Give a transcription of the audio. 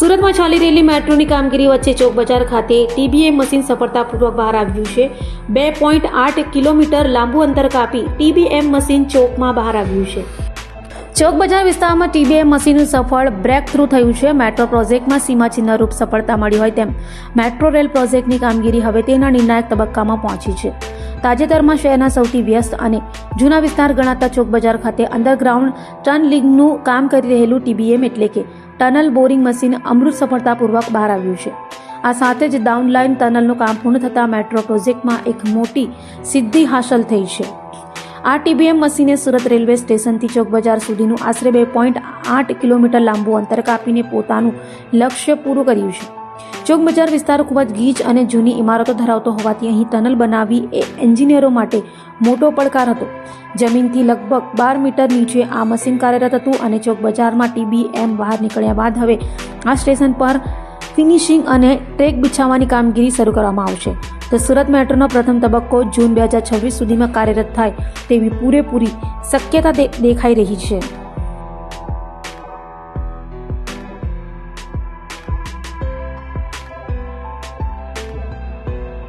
સુરતમાં ચાલી રહેલી મેટ્રોની કામગીરી વચ્ચે ચોક બજાર ખાતે ટીબીએમ મશીન સફળતાપૂર્વક બહાર આવ્યું છે. બે પોઈન્ટ આઠ કિલોમીટર લાંબુ અંતર કાપી ટીબીએમ મશીન ચોકમાં બહાર આવ્યું છે. ચોક બજાર વિસ્તારમાં ટીબીએમ મશીનનું સફળ બ્રેક થ્રુ થયું છે. મેટ્રો પ્રોજેક્ટમાં સીમાચિહ્ન રૂપ સફળતા મળી હોય તેમ મેટ્રો રેલ પ્રોજેક્ટની કામગીરી હવે તેના નિર્ણાયક તબક્કામાં પહોંચી છે. તાજેતરમાં શહેરના સૌથી વ્યસ્ત અને જૂના વિસ્તાર ગણાતા ચોક બજાર ખાતે અંડરગ્રાઉન્ડ ટન લીગનું કામ કરી રહેલું ટીબીએમ એટલે કે ટનલ બોરિંગ મશીન અમૃત સફળતાપૂર્વક બહાર આવ્યું છે. આ સાથે જ ડાઉનલાઇન ટનલનું કામ પૂર્ણ થતાં મેટ્રો પ્રોજેક્ટમાં એક મોટી સિદ્ધિ હાંસલ થઈ છે. આ ટીબીએમ મશીને સુરત રેલવે સ્ટેશનથી ચોક બજાર સુધીનું આશરે બે પોઈન્ટ આઠ કિલોમીટર લાંબુ અંતર કાપીને પોતાનું લક્ષ્ય પૂરું કર્યું છે. ચોક બજાર વિસ્તાર ખૂબ જ ગીચ અને જૂની ઇમારતો ધરાવતો હોવાથી અહીં ટનલ બનાવવી એ એન્જિનિયરો માટે મોટો પડકાર હતો. જમીનથી લગભગ બાર મીટર નીચે આ મશીન કાર્યરત હતું અને ચોક બજારમાં ટીબીએમ બહાર નીકળ્યા બાદ હવે આ સ્ટેશન પર ફિનિશિંગ અને ટ્રેક બિછાવવાની કામગીરી શરૂ કરવામાં આવશે. તો સુરત મેટ્રોનો પ્રથમ તબક્કો જૂન બે હજાર છવ્વીસ સુધીમાં કાર્યરત થાય તેવી પૂરેપૂરી શક્યતા દેખાઈ રહી છે.